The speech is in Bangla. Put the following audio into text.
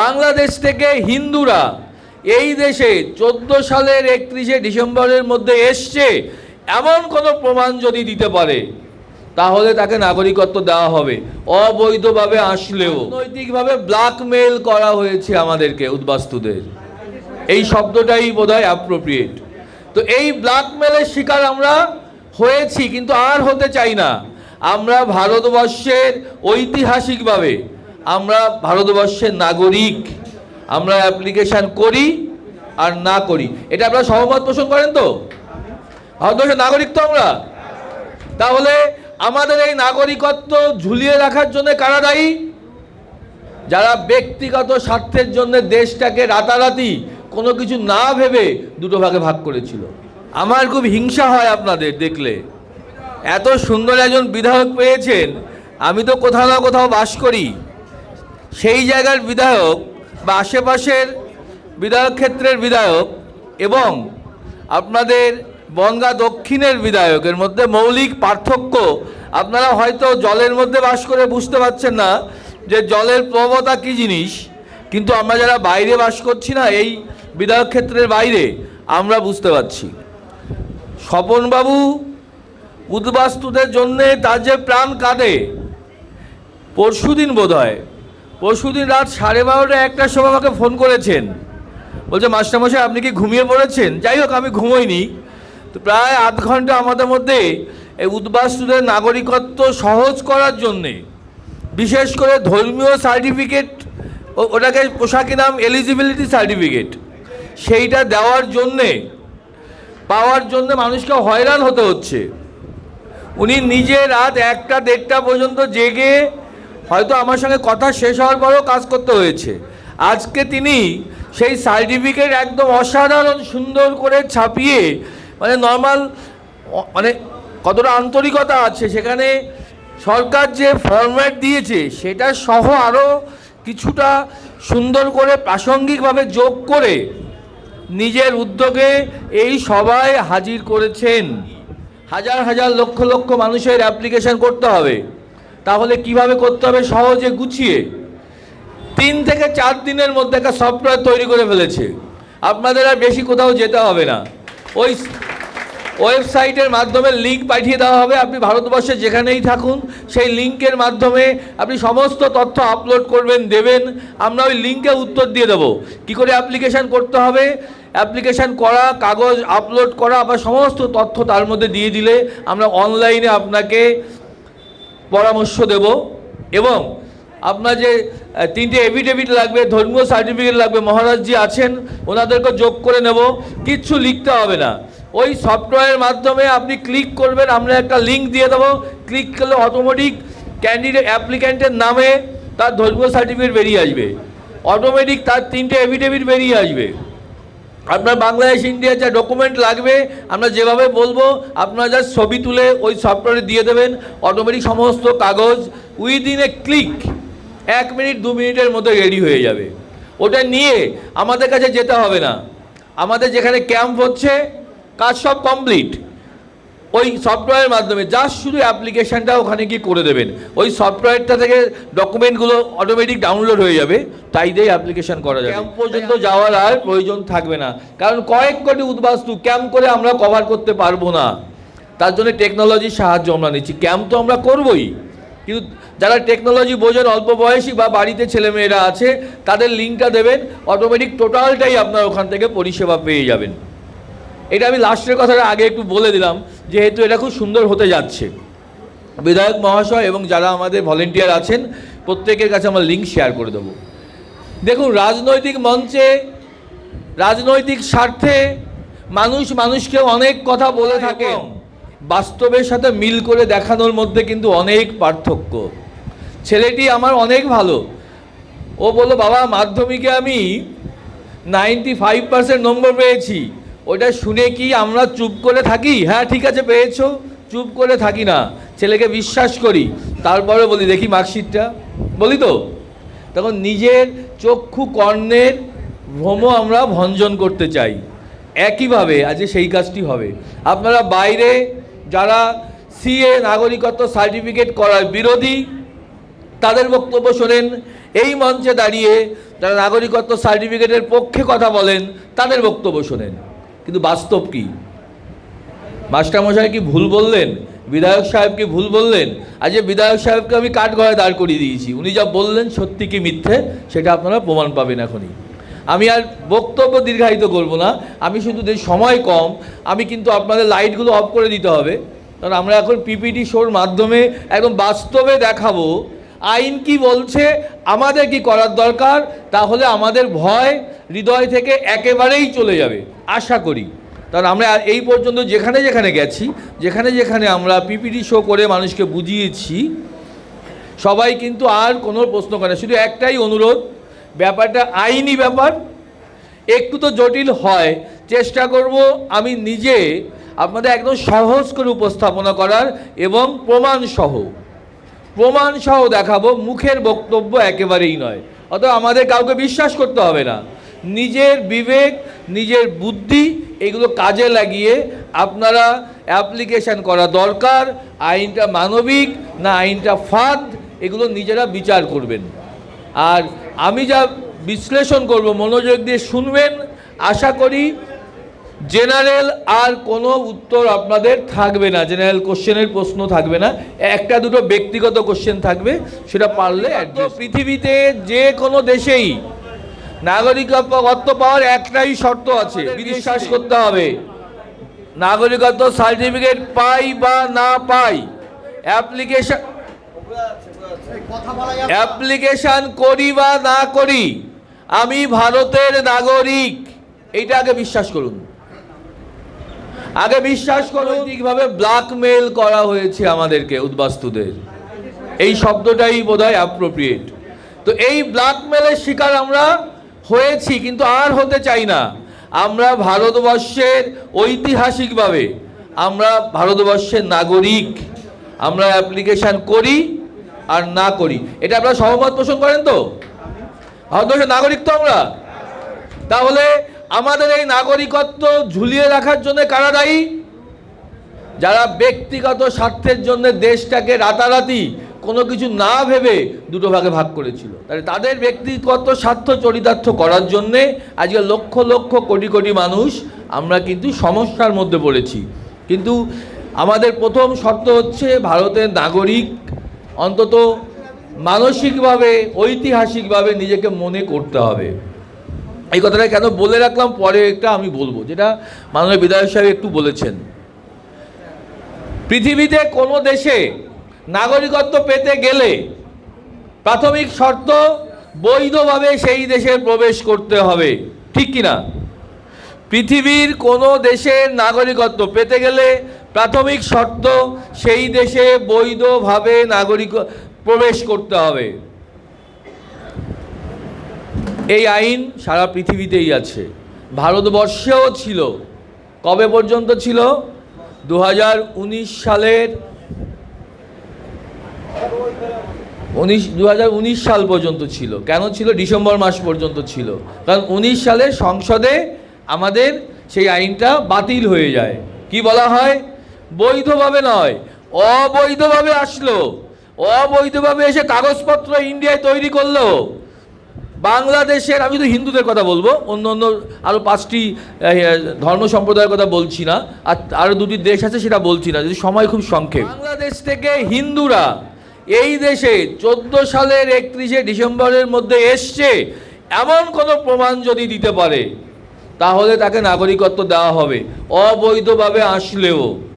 বাংলাদেশ থেকে হিন্দুরা এই দেশে চোদ্দ সালের একত্রিশে ডিসেম্বরের মধ্যে এসছে, এমন কোনো প্রমাণ যদি দিতে পারে, তাহলে তাকে নাগরিকত্ব দেওয়া হবে। অবৈধভাবে আসলেও। নৈতিকভাবে ব্ল্যাকমেল করা হয়েছে আমাদেরকে, উদ্বাস্তুদের। এই শব্দটাই বোধহয় অ্যাপ্রোপ্রিয়েট তো এই ব্ল্যাকমেলের শিকার আমরা হয়েছি, কিন্তু আর হতে চাই না। আমরা ভারতবর্ষের ঐতিহাসিকভাবে আমরা ভারতবর্ষের নাগরিক, আমরা অ্যাপ্লিকেশান করি আর না করি। এটা আপনারা সহমত পোষণ করেন তো? ভারতবর্ষের নাগরিক তো আমরা। তাহলে আমাদের এই নাগরিকত্ব ঝুলিয়ে রাখার জন্য কারা দায়ী? যারা ব্যক্তিগত স্বার্থের জন্য দেশটাকে রাতারাতি কোনো কিছু না ভেবে দুটো ভাগে ভাগ করেছিল। আমার খুব হিংসা হয় আপনাদের দেখলে। এত সুন্দর একজন বিধায়ক পেয়েছেন, আমি তো কোথাও না কোথাও বাস করি। সেই জায়গার বিধায়ক বা আশেপাশের বিধায়ক ক্ষেত্রের বিধায়ক এবং আপনাদের বনগা দক্ষিণের বিধায়কের মধ্যে মৌলিক পার্থক্য আপনারা হয়তো জলের মধ্যে বাস করে বুঝতে পারছেন না যে জলের প্রবতা কী জিনিস। কিন্তু আমরা যারা বাইরে বাস করছি না, এই বিধায়ক ক্ষেত্রের বাইরে আমরা বুঝতে পারছি। স্বপনবাবু উদ্বাস্তুদের জন্যে তার যে প্রাণ কাঁদে, পরশুদিন বোধ হয় পরশুদিন রাত সাড়ে বারোটা একটার সময় আমাকে ফোন করেছেন। বলছে, মাস্টারমশাই, আপনি কি ঘুমিয়ে পড়েছেন? যাই হোক, আমি ঘুমোইনি। তো প্রায় আধ ঘণ্টা আমাদের মধ্যে এই উদ্বাস্তুদের নাগরিকত্ব সহজ করার জন্যে, বিশেষ করে ধর্মীয় সার্টিফিকেট ওটাকে পোশাকি নাম এলিজিবিলিটি সার্টিফিকেট সেইটা দেওয়ার জন্যে, পাওয়ার জন্য মানুষকে হয়রান হতে হচ্ছে। উনি নিজে রাত একটা দেড়টা পর্যন্ত জেগে হয়তো আমার সঙ্গে কথা শেষ হওয়ার পরেও কাজ করতে হয়েছে। আজকে তিনি সেই সার্টিফিকেট একদম অসাধারণ সুন্দর করে ছাপিয়ে মানে নর্মাল মানে কতটা আন্তরিকতা আছে সেখানে সরকার যে ফরম্যাট দিয়েছে সেটা সহ আরও কিছুটা সুন্দর করে প্রাসঙ্গিকভাবে যোগ করে নিজের উদ্যোগে এই সবাই হাজির করেছেন। হাজার হাজার লক্ষ লক্ষ মানুষের অ্যাপ্লিকেশন করতে হবে। তাহলে কীভাবে করতে হবে? সহজে গুছিয়ে। তিন থেকে চার দিনের মধ্যে একটা সফটওয়্যার তৈরি করে ফেলেছে। আপনাদের আর বেশি কোথাও যেতে হবে না। ওই ওয়েবসাইটের মাধ্যমে লিঙ্ক পাঠিয়ে দেওয়া হবে। আপনি ভারতবর্ষে যেখানেই থাকুন, সেই লিঙ্কের মাধ্যমে আপনি সমস্ত তথ্য আপলোড করবেন, দেবেন। আমরা ওই লিঙ্কে উত্তর দিয়ে দেবো। কী করে অ্যাপ্লিকেশান করতে হবে? অ্যাপ্লিকেশান করা, কাগজ আপলোড করা, আবার সমস্ত তথ্য তার মধ্যে দিয়ে দিলে আমরা অনলাইনে আপনাকে পরামর্শ দেব এবং আপনার যে তিনটে এভিডেভিট লাগবে, ধর্মীয় সার্টিফিকেট লাগবে, মহারাজজি আছেন, ওনাদেরকে যোগ করে নেব, কিচ্ছু লিখতে হবে না। ওই সফটওয়্যারের মাধ্যমে আপনি ক্লিক করবেন, আমরা একটা লিঙ্ক দিয়ে দেবো ক্লিক করলে অটোমেটিক ক্যান্ডিডেট অ্যাপ্লিক্যান্টের নামে তার ধর্মীয় সার্টিফিকেট বেরিয়ে আসবে। অটোমেটিক তার তিনটে এভিডেভিট বেরিয়ে আসবে। আপনার বাংলাদেশ ইন্ডিয়া যা ডকুমেন্ট লাগবে, আমরা যেভাবে বলব, আপনারা যা ছবি তুলে ওই সফটওয়্যারে দিয়ে দেবেন অটোমেটিক সমস্ত কাগজ উইদিন এ ক্লিক এক মিনিট, দু মিনিটের মধ্যে রেডি হয়ে যাবে। ওটা নিয়ে আমাদের কাছে যেতে হবে না। আমাদের যেখানে ক্যাম্প হচ্ছে, কাজ সব কমপ্লিট ওই সফটওয়্যারের মাধ্যমে জাস্ট শুধু অ্যাপ্লিকেশনটা ওখানে গিয়ে করে দেবেন। ওই সফটওয়্যারটা থেকে ডকুমেন্টগুলো অটোমেটিক ডাউনলোড হয়ে যাবে তাই দিয়ে অ্যাপ্লিকেশন করা যাবে। ক্যাম্প পর্যন্ত যাওয়ার আর প্রয়োজন থাকবে না। কারণ কয়েক কোটি উদ্বাস্তু ক্যাম্প করে আমরা কভার করতে পারব না। তার জন্য টেকনোলজির সাহায্য আমরা নিচ্ছি। ক্যাম্প তো আমরা করবই। কিন্তু যারা টেকনোলজি বোঝেন অল্প বয়সী বা বাড়িতে ছেলেমেয়েরা আছে তাদের লিঙ্কটা দেবেন অটোমেটিক টোটালটাই আপনার ওখান থেকে পরিষেবা পেয়ে যাবেন। এটা আমি লাস্টের কথাটা আগে একটু বলে দিলাম। যেহেতু এটা খুব সুন্দর হতে যাচ্ছে। বিধায়ক মহাশয় এবং যারা আমাদের ভলেন্টিয়ার আছেন প্রত্যেকের কাছে আমরা লিঙ্ক শেয়ার করে দেবো। দেখুন রাজনৈতিক মঞ্চে রাজনৈতিক স্বার্থে মানুষ মানুষকে অনেক কথা বলে থাকে। বাস্তবের সাথে মিল করে দেখানোর মধ্যে কিন্তু অনেক পার্থক্য। ছেলেটি আমার অনেক ভালো। ও বলল বাবা মাধ্যমিকে আমি নাইনটি ফাইভ পার্সেন্ট নম্বর পেয়েছি। ওটা শুনে কি আমরা চুপ করে থাকি? হ্যাঁ ঠিক আছে, পেয়েছ। চুপ করে থাকি না। ছেলেকে বিশ্বাস করি। তারপরে বলি, দেখি মার্কশিটটা। বলি তো? তখন নিজের চক্ষু কর্ণের ভ্রম আমরা ভঞ্জন করতে চাই। একইভাবে আজকে সেই কাজটি হবে। আপনারা বাইরে যারা সিএ নাগরিকত্ব সার্টিফিকেট করার বিরোধী, তাদের বক্তব্য শোনেন। এই মঞ্চে দাঁড়িয়ে যারা নাগরিকত্ব সার্টিফিকেটের পক্ষে কথা বলেন, তাদের বক্তব্য শোনেন। কিন্তু বাস্তব কি? মাস্টারমশাই কি ভুল বললেন? বিধায়ক সাহেব কি ভুল বললেন? আজ বিধায়ক সাহেবকে আমি কাঠগড়ায় দাঁড় করিয়ে দিয়েছি, উনি যা বললেন সত্যি কি মিথ্যে, সেটা আপনারা প্রমাণ পাবেন এখনই। আমি আর বক্তব্য দীর্ঘায়িত করব না, আমি শুধু যে সময় কম, আমি কিন্তু আপনাদের লাইটগুলো অফ করে দিতে হবে। কারণ আমরা এখন পিপিটি শোর মাধ্যমে একদম বাস্তবে দেখাবো, আইন কি বলছে, আমাদের কি করার দরকার, তাহলে আমাদের ভয় হৃদয় থেকে একেবারেই চলে যাবে। আশা করি। কারণ আমরা এই পর্যন্ত যেখানে যেখানে গেছি, যেখানে যেখানে আমরা পিপিটি শো করে মানুষকে বুঝিয়েছি, সবাই কিন্তু আর কোনো প্রশ্ন করে। শুধু একটাই অনুরোধ, ব্যাপারটা আইনি ব্যাপার, একটু তো জটিল হয়। চেষ্টা করব আমি নিজে আপনাদের একদম সহজ করে উপস্থাপনা করার এবং প্রমাণ সহ প্রমাণ সহ দেখাবো, মুখের বক্তব্য একেবারেই নয়। অত আমাদের কাউকে বিশ্বাস করতে হবে না। নিজের বিবেক নিজের বুদ্ধি এগুলো কাজে লাগিয়ে আপনারা অ্যাপ্লিকেশন করা দরকার। আইনটা মানবিক না আইনটা ফাঁদ এগুলো নিজেরা বিচার করবেন। আর আমি যা বিশ্লেষণ করব মনোযোগ দিয়ে শুনবেন। আশা করি জেনারেল আর কোনো উত্তর আপনাদের থাকবে না। জেনারেল কোশ্চেনের প্রশ্ন থাকবে না। একটা দুটো ব্যক্তিগত কোশ্চেন থাকবে সেটা পারলে একদম পৃথিবীতে যে কোনো দেশেই নাগরিকত্ব পাওয়ার একটাই শর্ত আছে বিশ্বাস করতে হবে। নাগরিকত্ব সার্টিফিকেট পাই বা না পাই অ্যাপ্লিকেশন অ্যাপ্লিকেশন করি বা না করি আমি ভারতের নাগরিক। এইটা আগে বিশ্বাস করুন। আগে বিশ্বাস করুন ঠিকভাবে ব্ল্যাকমেল করা হয়েছে আমাদেরকে উদ্বাস্তুদের। এই শব্দটাই বোধহয় অ্যাপ্রোপ্রিয়েট তো এই ব্ল্যাকমেলের শিকার আমরা হয়েছি, কিন্তু আর হতে চাই না। আমরা ভারতবর্ষের ঐতিহাসিকভাবে, আমরা ভারতবর্ষের নাগরিক, আমরা অ্যাপ্লিকেশন করি আর না করি। এটা আপনারা সহমত পোষণ করেন তো? ভারতবর্ষের নাগরিক তো আমরা। তাহলে আমাদের এই নাগরিকত্ব ঝুলিয়ে রাখার জন্য কারা দায়ী? যারা ব্যক্তিগত স্বার্থের জন্য দেশটাকে রাতারাতি কোনো কিছু না ভেবে দুটো ভাগে ভাগ করেছিল। তাহলে তাদের ব্যক্তিগত স্বার্থ চরিতার্থ করার জন্যে আজকে লক্ষ লক্ষ কোটি কোটি মানুষ আমরা কিন্তু সমস্যার মধ্যে পড়েছি। কিন্তু আমাদের প্রথম শর্ত হচ্ছে ভারতের নাগরিক অন্তত মানসিকভাবে, ঐতিহাসিকভাবে নিজেকে মনে করতে হবে। এই কথাটা কেন বলে রাখলাম? পরে একটা আমি বলব, যেটা মাননীয় বিধায়ক সাহেব একটু বলেছেন। পৃথিবীতে কোনো দেশে নাগরিকত্ব পেতে গেলে প্রাথমিক শর্ত বৈধভাবে সেই দেশে প্রবেশ করতে হবে। ঠিক কি না পৃথিবীর কোনো দেশের নাগরিকত্ব পেতে গেলে প্রাথমিক শর্ত সেই দেশে বৈধভাবে নাগরিক প্রবেশ করতে হবে। এই আইন সারা পৃথিবীতেই আছে। ভারতবর্ষেও ছিল। কবে পর্যন্ত ছিল? দু হাজার উনিশ সালের উনিশ দু সাল পর্যন্ত ছিল। কেন ছিল? ডিসেম্বর মাস পর্যন্ত ছিল। কারণ উনিশ সালে সংসদে আমাদের সেই আইনটা বাতিল হয়ে যায়। কি বলা হয়? বৈধভাবে নয়, অবৈধভাবে আসলো। অবৈধভাবে এসে কাগজপত্র ইন্ডিয়ায় তৈরি করল। বাংলাদেশের, আমি তো হিন্দুদের কথা বলব, অন্য অন্য আরও পাঁচটি ধর্ম সম্প্রদায়ের কথা বলছি না, আর আরও দুটি দেশ আছে সেটা বলছি না, যদি সময় খুব সংক্ষেপ। বাংলাদেশ থেকে হিন্দুরা এই দেশে চোদ্দ সালের একত্রিশে ডিসেম্বরের মধ্যে এসছে এমন কোনো প্রমাণ যদি দিতে পারে, তাহলে তাকে নাগরিকত্ব দেওয়া হবে। অবৈধভাবে আসলেও।